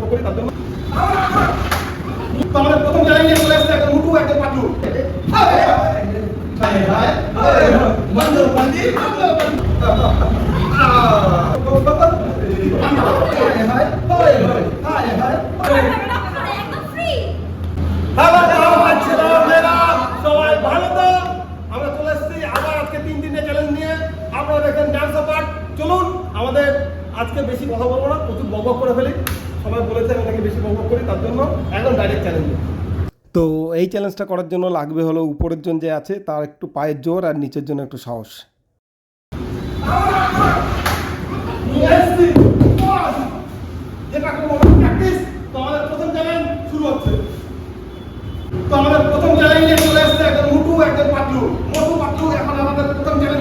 লক্ষ্য করে তার জন্য প্রথম চ্যালেঞ্জে চলে আসছে একটা মুটু একটা পাটু মন্দির মন্দির হায় হায় হায় হায় হায় বেশি কথা বলব না প্রচুর বকবক করে ফেলি। সবাই বলেছে আমি বেশি বকবক করি তার জন্য একদম ডাইরেক্ট চ্যালেঞ্জ তো এই চ্যালেঞ্জটা করার জন্য লাগবে হলো উপরের জন যে আছে তার একটু পায়ের জোর আর নিচের জন্য একটু সাহস। তো আমাদের প্রথম চ্যালেঞ্জ শুরু হচ্ছে। তো প্রথম চ্যালেঞ্জে চলে আসছে একজন মুটু একজন পাতলু। মোটু পাতলু এখন আমাদের প্রথম চ্যালেঞ্জ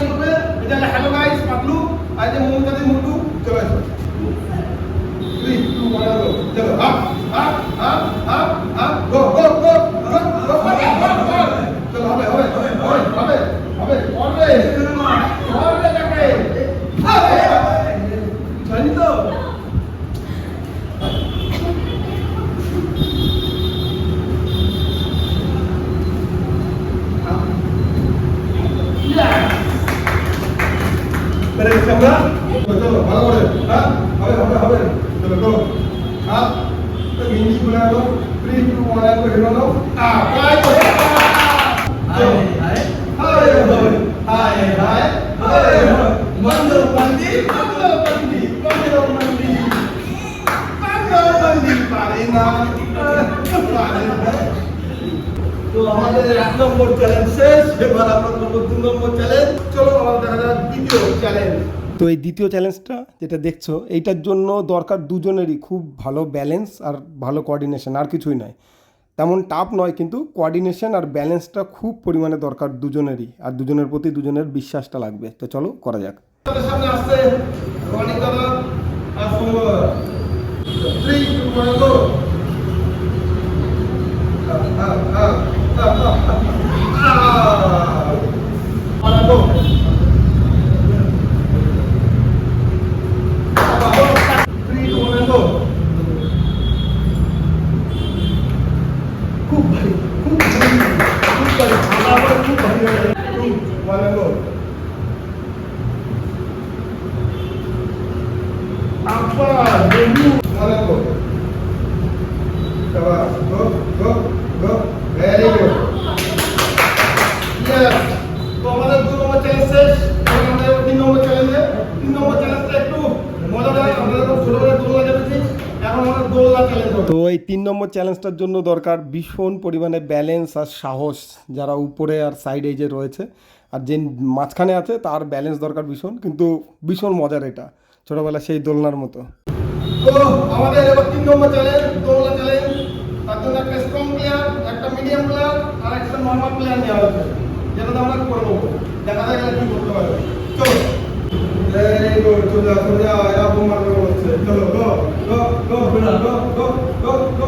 চলো ভালো করে হ্যাঁ হবে হবে হবে চলো চলো হ্যাঁ তো গেঞ্জি খুলে আনো থ্রি টু ওয়ান এক চ্যালেঞ্জ শেষ, এবার আমরা নম্বর নম্বর চ্যালেঞ্জ চলো আমার দেখা যাক দ্বিতীয় চ্যালেঞ্জ তো এই দ্বিতীয় চ্যালেঞ্জটা যেটা দেখছ, এইটার জন্য দরকার দুজনেরই খুব ভালো ব্যালেন্স আর ভালো কোঅর্ডিনেশন আর কিছুই নয়। তেমন টাফ নয়, কিন্তু কোঅর্ডিনেশন আর ব্যালেন্সটা খুব পরিমাণে দরকার দুজনেরই, আর দুজনের প্রতি দুজনের বিশ্বাসটা লাগবে। তো চলো, করা যাক। সামনে Yes. Tomada tudo uma terceira. তো এই তিন নম্বর চ্যালেঞ্জটার জন্য দরকার ভীষণ পরিমাণে ব্যালেন্স আর সাহস, যারা উপরে আর সাইডে যে রয়েছে। আর যে মাঝখানে আছে, তার ব্যালেন্স দরকার ভীষণ, কিন্তু ভীষণ মজার এটা ছোটোবেলা সেই দোলনার মতো। তো আমাদের এবার তিন নম্বর চ্যালেঞ্জ দোলনা চ্যালেঞ্জ তার জন্য একটা স্ট্রং প্লেয়ার একটা মিডিয়াম প্লেয়ার আর একটা নর্মাল প্লেয়ার নেওয়া যেটা আমরা করব। দেখা যায় কি করতে পারবে। চলো। চলে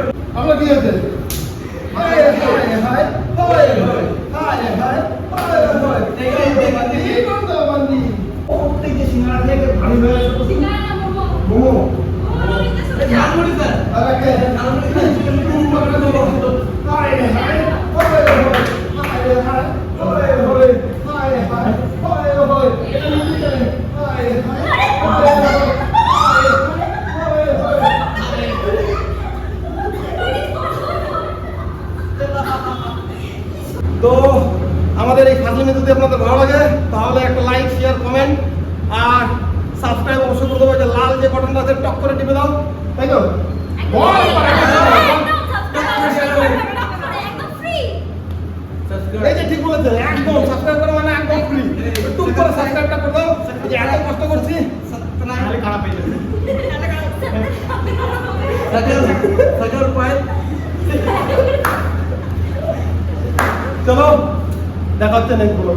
গো গো গো এ মাগো পাগল এরকম নয় সোজা করে দাও হ্যালো গাইস চলে আসছি আমরা কি হচ্ছে hi hi hi hi hi hi hi hi এই বন্দি বন্ধ বন্দি ও এই যে সিঙ্গারা থেকে ভারী হয়ে আসছে সিঙ্গারা না মোমো মোমো মোমো নিতে শুনতে আরেকে হাই আমাদের এই ফাজলিমি যদি আপনাদের ভালো লাগে তাহলে একটা লাইক শেয়ার কমেন্ট আর সাবস্ক্রাইব অবশ্যই করে দেবো। যে লাল যে বাটনটা আছে টক করে টিপে দাও। তাই তো? বল, এই যে ঠিক বলেছে একদম সাবস্ক্রাইব করা মানে একদম ফ্রি টুক করে সাবস্ক্রাইবটা করে দাও। যে এত কষ্ট করছি। খারাপ হয়ে যাবে সেকেন্ড সেকেন্ড চলো। দেখা হচ্ছে পুরো